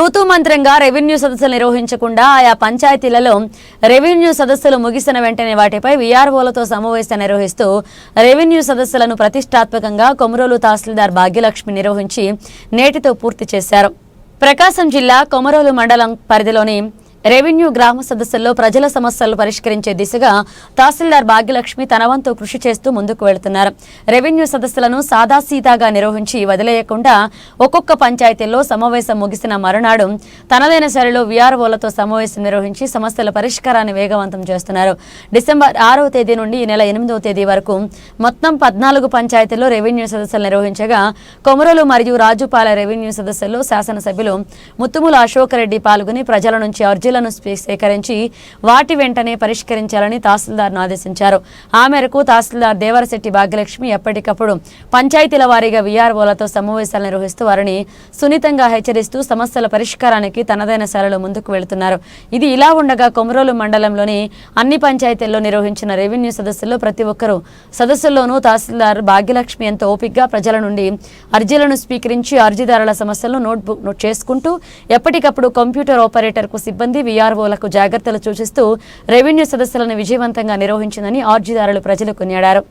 తూతూ మంత్రంగా రెవెన్యూ సదస్సులు నిర్వహించకుండా ఆయా పంచాయతీలలో రెవెన్యూ సదస్సులు ముగిసిన వెంటనే వాటిపై వీఆర్ఓలతో సమావేశం నిర్వహిస్తూ రెవెన్యూ సదస్సులను ప్రతిష్టాత్మకంగా కొమరోలు తహసీల్దార్ భాగ్యలక్ష్మి నిర్వహించి నేటితో పూర్తి చేశారు. ప్రకాశం జిల్లా కొమరోలు మండలం పరిధిలోని రెవెన్యూ గ్రామ సదస్సుల్లో ప్రజల సమస్యలు పరిష్కరించే దిశగా తహసీల్దార్ భాగ్యలక్ష్మి తనవంతు కృషి చేస్తూ ముందుకు వెళుతున్నారు. రెవెన్యూ సదస్సులను సాదాసీదాగా నిర్వహించి వదిలేయకుండా ఒక్కొక్క పంచాయతీల్లో సమావేశం ముగిసిన మరునాడు తనదైన శైలిలో వీఆర్ఓలతో సమావేశం నిర్వహించి సమస్యల పరిష్కారాన్ని వేగవంతం చేస్తున్నారు. డిసెంబర్ ఆరవ తేదీ నుండి ఈ నెల ఎనిమిదవ తేదీ వరకు మొత్తం పద్నాలుగు పంచాయతీల్లో రెవెన్యూ సదస్సులు నిర్వహించగా కొమరలు మరియు రాజుపాల రెవెన్యూ సదస్సుల్లో శాసనసభ్యులు ముత్తుముల అశోక్ రెడ్డి పాల్గొని ప్రజల నుంచి అర్జీలను సేకరించి వాటి వెంటనే పరిష్కరించాలని తహసీల్దార్ను ఆదేశించారు. ఆ మేరకు తహసీల్దార్ దేవరశెట్టి భాగ్యలక్ష్మి ఎప్పటికప్పుడు పంచాయతీల వారీగా వీఆర్ఓలతో సమావేశాలు నిర్వహిస్తూ వారిని సున్నితంగా హెచ్చరిస్తూ సమస్యల పరిష్కారానికి తనదైన శైలిలో ముందుకు వెళుతున్నారు. ఇది ఇలా ఉండగా కొమరోలు మండలంలోని అన్ని పంచాయతీల్లో నిర్వహించిన రెవెన్యూ సదస్సుల్లో ప్రతి ఒక్కరూ సదస్సుల్లోనూ తహసీల్దార్ భాగ్యలక్ష్మి ఎంతో ఓపికగా ప్రజల నుండి అర్జీలను స్వీకరించి అర్జీదారుల సమస్యలను నోట్బుక్ నోట్ చేసుకుంటూ ఎప్పటికప్పుడు కంప్యూటర్ ఆపరేటర్కు సిబ్బంది వీఆర్ఓలకు జాగ్రత్తలు సూచిస్తూ రెవెన్యూ సదస్సులను విజయవంతంగా నిర్వహించిందని అర్జీదారులు ప్రజలు కొనియాడారు